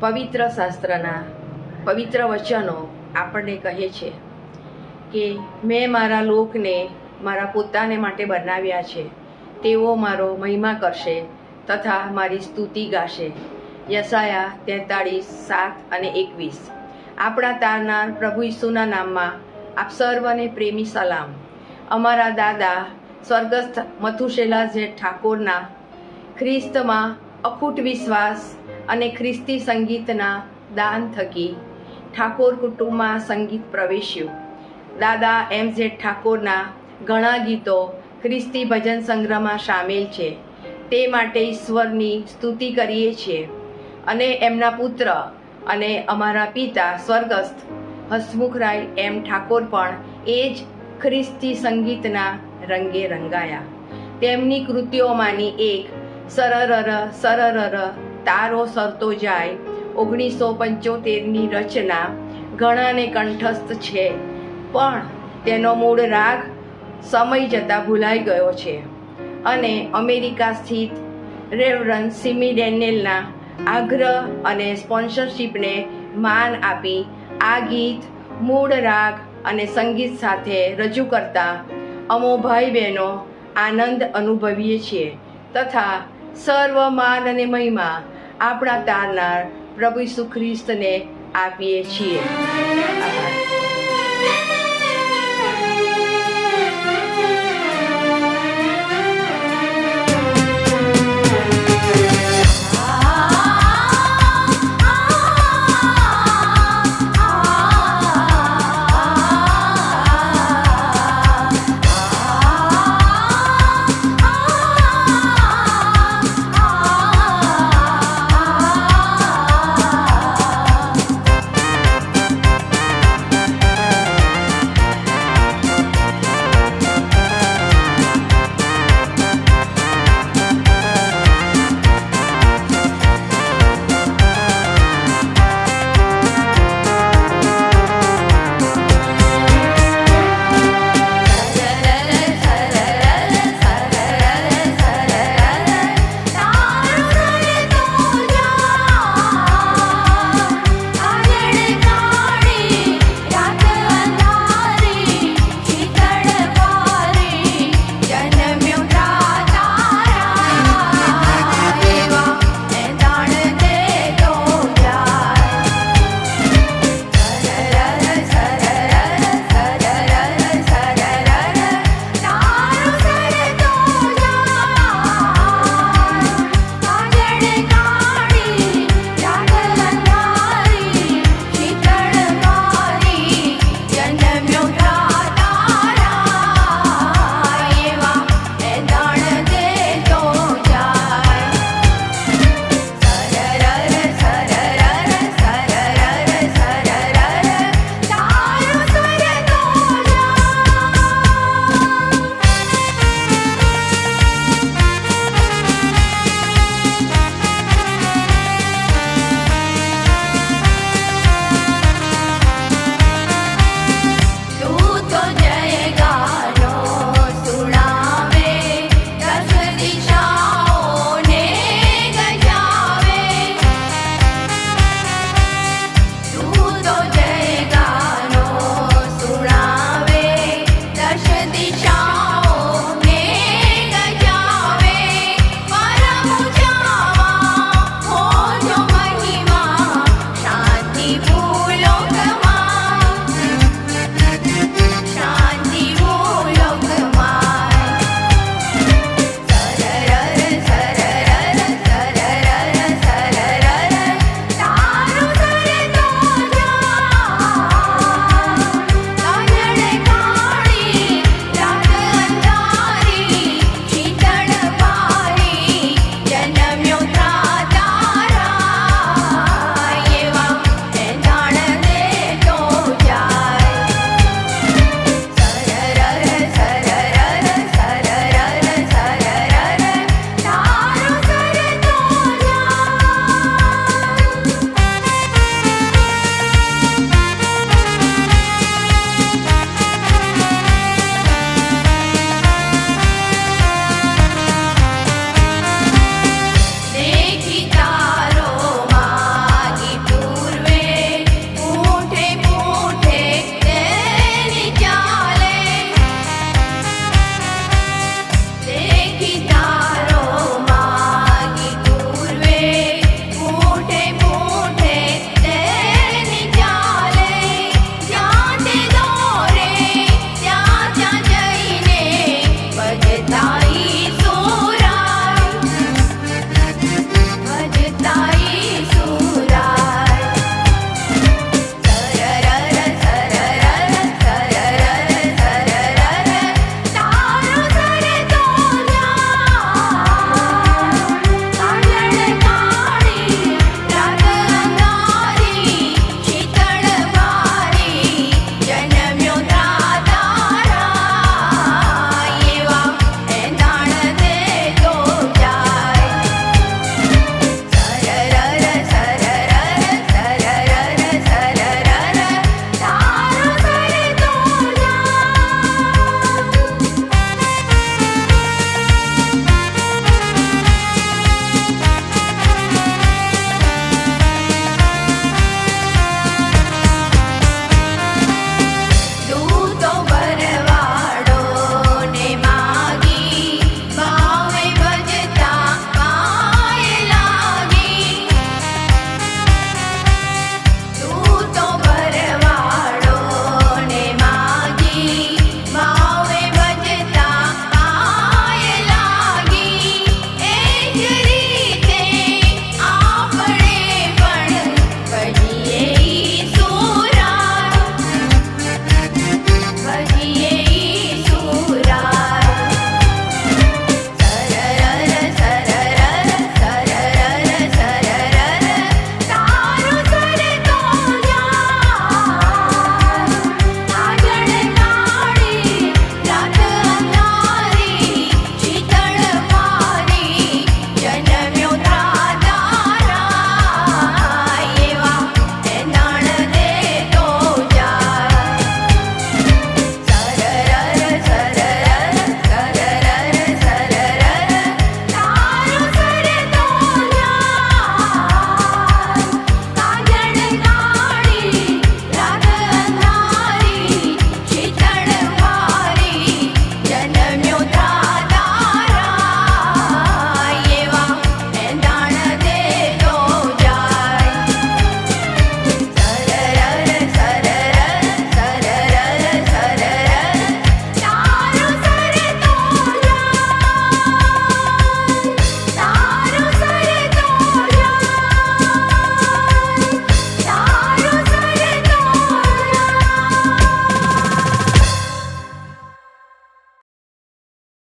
પવિત્ર શાસ્ત્રના પવિત્ર વચનો આપણને કહે છે કે મેં મારા લોકને મારા પોતાને માટે બનાવ્યા છે. તેઓ મારો મહિમા કરશે તથા મારી સ્તુતિ ગાશે. યસાયા તેતાળીસ, સાત અને એકવીસ. આપણા તારનાર પ્રભુ ઈસુના નામમાં આપ સર્વને પ્રેમી સલામ. અમારા દાદા સ્વર્ગસ્થ મથુશેલા જેઠ ઠાકોરના ખ્રિસ્તમાં અખૂટ વિશ્વાસ અને ખ્રિસ્તી સંગીતના દાન થકી ઠાકોર કુટુંબમાં સંગીત પ્રવેશ્યું. દાદા એમ ઝેડ ઠાકોરના ઘણા ગીતો ખ્રિસ્તી ભજન સંગ્રહમાં સામેલ છે. તે માટે ઈશ્વરની સ્તુતિ કરીએ છીએ અને એમના પુત્ર અને અમારા પિતા સ્વર્ગસ્થ હસમુખરાય એમ ઠાકોર પણ એ જ ખ્રિસ્તી સંગીતના રંગે રંગાયા. તેમની કૃતિઓમાંની એક, સરરર સરરર, તારો સરતો જાય, ઓગણીસો પંચોતેરની રચના ઘણાને કંઠસ્થ છે, પણ તેનો મૂળ રાગ સમય જતાં ભૂલાઈ ગયો છે. અને અમેરિકા સ્થિત રેવરન સિમી ડેનિયલના આગ્રહ અને સ્પોન્સરશિપને માન આપી આ ગીત મૂળ રાગ અને સંગીત સાથે રજૂ કરતા અમો ભાઈ બહેનો આનંદ અનુભવીએ છીએ તથા સર્વ માન અને મહિમા આપણા તારનાર પ્રભુ ઈસુ ખ્રિસ્તને આપીએ છીએ.